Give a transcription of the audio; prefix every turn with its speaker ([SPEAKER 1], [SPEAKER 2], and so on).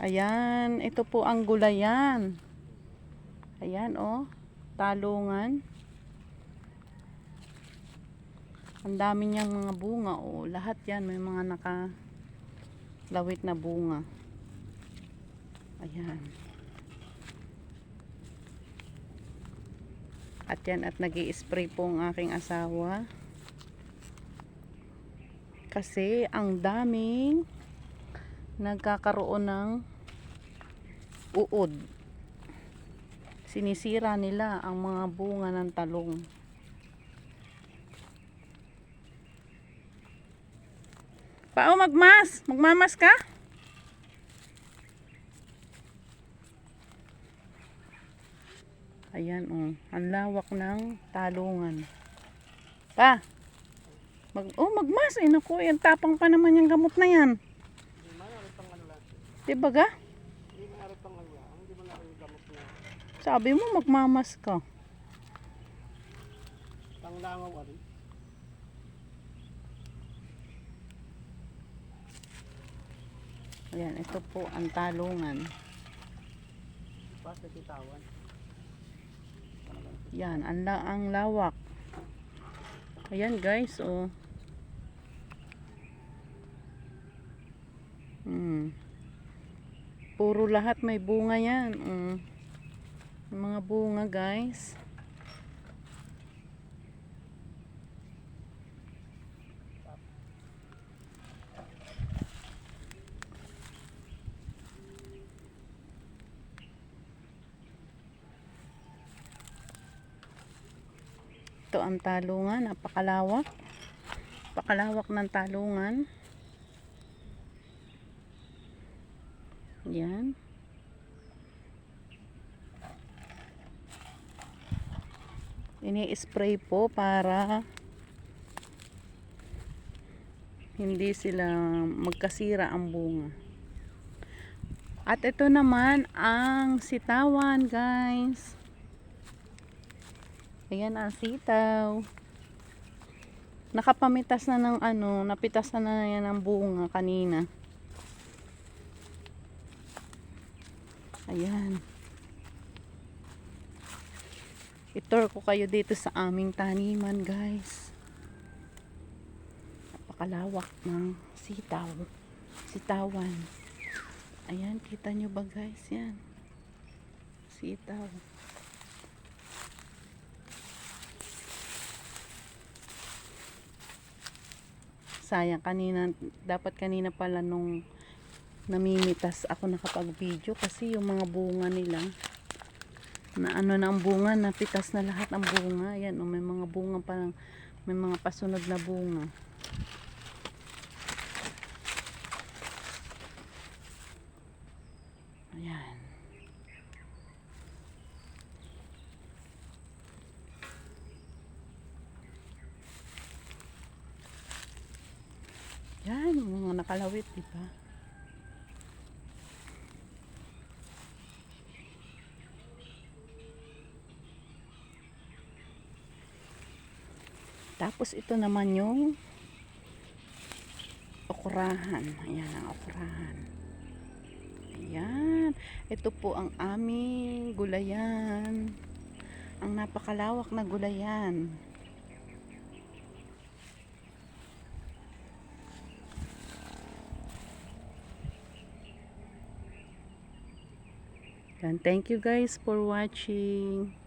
[SPEAKER 1] Ayan, ito po ang gulayan. Ayan, oh. Talungan. Ang dami niyang mga bunga, oh. Lahat yan, may mga nakalawit na bunga. Ayan. At yan, at nag spray po ang aking asawa. Kasi, ang daming nagkakaroon ng uod. Sinisira nila ang mga bunga ng talong. Pao magmas? Magmamas ka? Ayan oh, ang lawak ng talungan. Pa. Mag oh, magmas eh naku, yan tapang pa naman yung gamot na yan.
[SPEAKER 2] Hindi man, ano pang ano lang.
[SPEAKER 1] Di ba ga?
[SPEAKER 2] Lang. Hindi man ako yung gamot niya.
[SPEAKER 1] Sabi mo magmamas ka.
[SPEAKER 2] Panglangaw ano.
[SPEAKER 1] Ayan, ito po ang talungan.
[SPEAKER 2] Basta kitawan.
[SPEAKER 1] Yan, ang, la ang lawak. Ayan guys, oh. Mm. Puro lahat may bunga yan. Mm. Mga bunga guys. Ito ang talungan, napakalawak. Pakalawak ng talungan. Yan. Ini-spray po para hindi sila magkasira ang bunga. At ito naman ang sitawan, guys. Ayan ang sitaw. Nakapamitas na ng ano, napitas na na yan ang bunga kanina. Ayan. Itor ko kayo dito sa aming taniman, guys. Napakalawak ng sitaw. Sitawan. Ayan, kita nyo ba guys? Yan. Sitaw. sayang kanina dapat kanina pala nung namimitas ako nakapag-video kasi yung mga bunga nila na ano na ang bunga napitas na lahat ang bunga. Yan oh, may mga bunga pa may mga pasunod na bunga. Ayan. Yan, mga nakalawit, di ba? Tapos ito naman yung okurahan. Ayan ang okurahan. Ayan. Ito po ang aming gulayan. Ang napakalawak na gulayan. Yan. Thank you guys for watching.